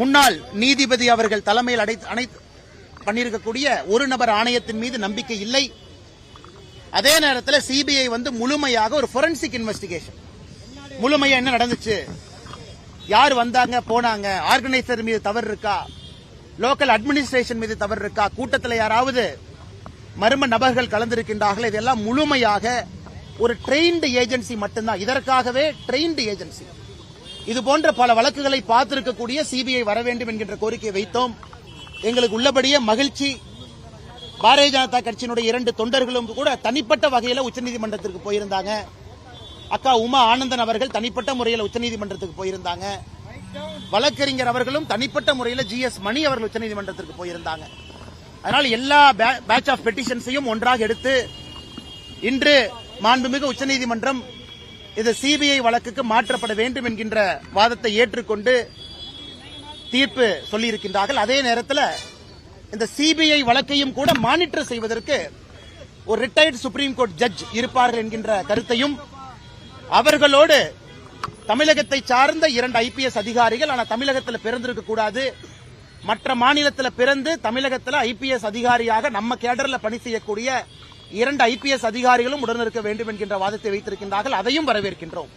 முன்னாள் நீதிபதி அவர்கள் தலைமையில் அடை அனைத்து பண்ணியிருக்கக்கூடிய ஒரு நபர் ஆணையத்தின் மீது நம்பிக்கை இல்லை. அதே நேரத்தில் சிபிஐ வந்து முழுமையாக ஒரு ஃபொரன்சிக் இன்வெஸ்டிகேஷன் முழுமையா என்ன நடந்துச்சு? யார் வந்தாங்க போனாங்க? ஆர்கனைசர் மீது தவறு இருக்கா? லோக்கல் அட்மினிஸ்ட்ரேஷன் மீது தவறு இருக்கா? கூட்டத்தில் யாராவது மர்ம நபர்கள் கலந்திருக்கின்றார்கள்? இதெல்லாம் முழுமையாக ஒரு ட்ரெயின்டு ஏஜென்சி மட்டும்தான். இதற்காகவே ட்ரெயின்டு ஏஜென்சி இது போன்ற பல வழக்குகளை பார்த்திருக்கக்கூடிய சிபிஐ வர வேண்டும் என்கின்ற கோரிக்கையை வைத்தோம். எங்களுக்கு உள்ளபடியே மகிழ்ச்சி. பாரதிய ஜனதா கட்சியினுடைய இரண்டு தொண்டர்களும் கூட தனிப்பட்ட வகையில் உச்சநீதிமன்றத்திற்கு போயிருந்தாங்க. அக்கா உமா ஆனந்தன் அவர்கள் தனிப்பட்ட முறையில் உச்சநீதிமன்றத்துக்கு போயிருந்தாங்க. வழக்கறிஞர் அவர்களும் தனிப்பட்ட முறையில் ஜி எஸ் மணி அவர்கள் உச்சநீதிமன்றத்திற்கு போயிருந்தாங்க. அதனால் எல்லா பேட்ச் ஆஃப் பெட்டிஷன்ஸையும் ஒன்றாக எடுத்து இன்று மாண்புமிகு உச்சநீதிமன்றம் இது சிபிஐ வழக்குக்கு மாற்றப்பட வேண்டும் என்கின்ற வாதத்தை ஏற்றுக்கொண்டு தீர்ப்பு சொல்லியிருக்கின்றார்கள். அதே நேரத்தில் இந்த சிபிஐ வழக்கையும் கூட மானிட்டர் செய்வதற்கு ஒரு ரிட்டையர்டு சுப்ரீம் கோர்ட் ஜட்ஜ் இருப்பார்கள் என்கின்ற கருத்தையும் அவர்களோடு தமிழகத்தை சார்ந்த இரண்டு ஐபிஎஸ் அதிகாரிகள் ஆனால் தமிழகத்தில் பிறந்திருக்க கூடாது. மற்ற மாநிலத்தில் பிறந்து தமிழகத்தில் ஐபிஎஸ் அதிகாரியாக நம்ம கேடர்ல பணி செய்யக்கூடிய இரண்டு ஐபிஎஸ் அதிகாரிகளும் உடன் இருக்க வேண்டும் என்கின்ற வாதத்தை வைத்திருக்கின்றார்கள். அதையும் வரவேற்கின்றோம்.